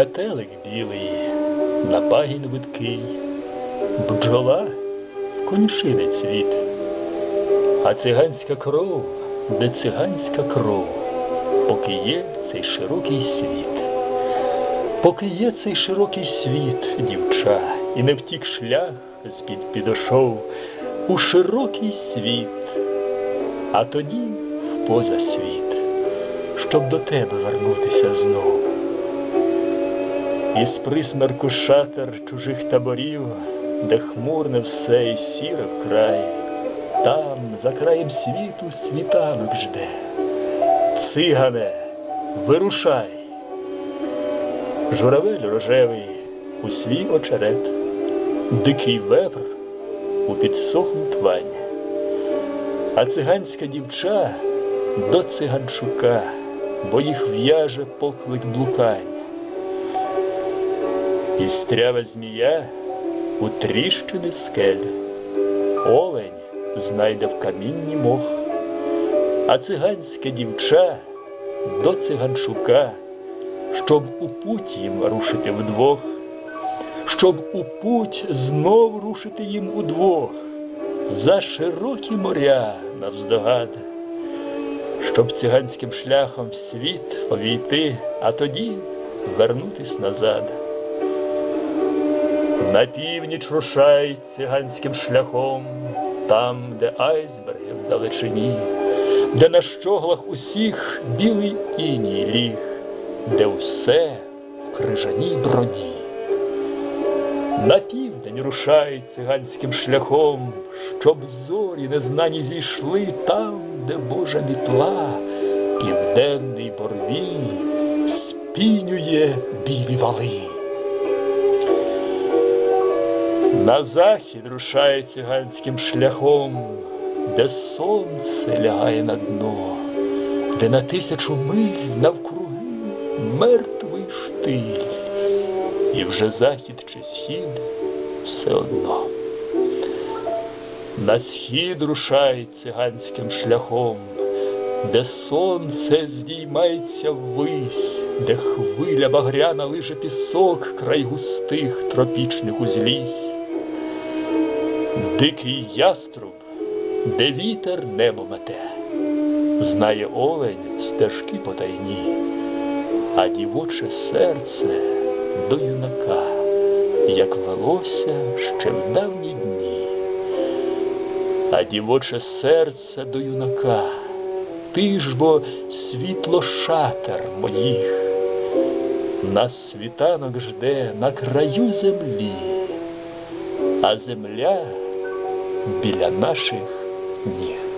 Метелик білий, на пагін видкий, бджола конюшини цвіт, а циганська кров, де циганська кров, поки є цей широкий світ, поки є цей широкий світ, дівча і не втік шлях з-під підошов у широкий світ, а тоді в поза світ, щоб до тебе вернутися знову. Із присмерку шатер чужих таборів, де хмурне все і сіро край, там, за краєм світу, світанок жде. Цигане, вирушай. Журавель рожевий у свій очерет, дикий вепр у підсохлу твань, а циганська дівча до циганчука, бо їх в'яже поклик блукань. Пістрява змія у тріщини скель, олень знайде в камінні мох, а циганська дівча до циганчука, щоб у путь їм рушити вдвох, щоб у путь знов рушити їм удвох, за широкі моря навздогад, щоб циганським шляхом світ увійти, а тоді вернутись назад. На північ рушай циганським шляхом, там, де айсберги в далечині, де на щоглах усіх білий іній ліг, де все в крижаній броні. На південь рушай циганським шляхом, щоб зорі незнані зійшли там, де Божа мітла, південний борвій спінює білі вали. На захід рушає циганським шляхом, де сонце лягає на дно, де на тисячу миль навкруги мертвий штиль, і вже захід чи схід все одно. На схід рушай циганським шляхом, де сонце здіймається ввись, де хвиля багряна лиже пісок край густих тропічних узлісь. Дикий яструб, де вітер небо мете, знає олень стежки потайні, а дівоче серце до юнака, як велося ще в давні дні, а дівоче серце до юнака, ти ж бо світло шатер моїх, нас світанок жде на краю землі, а земля біля наших ніг.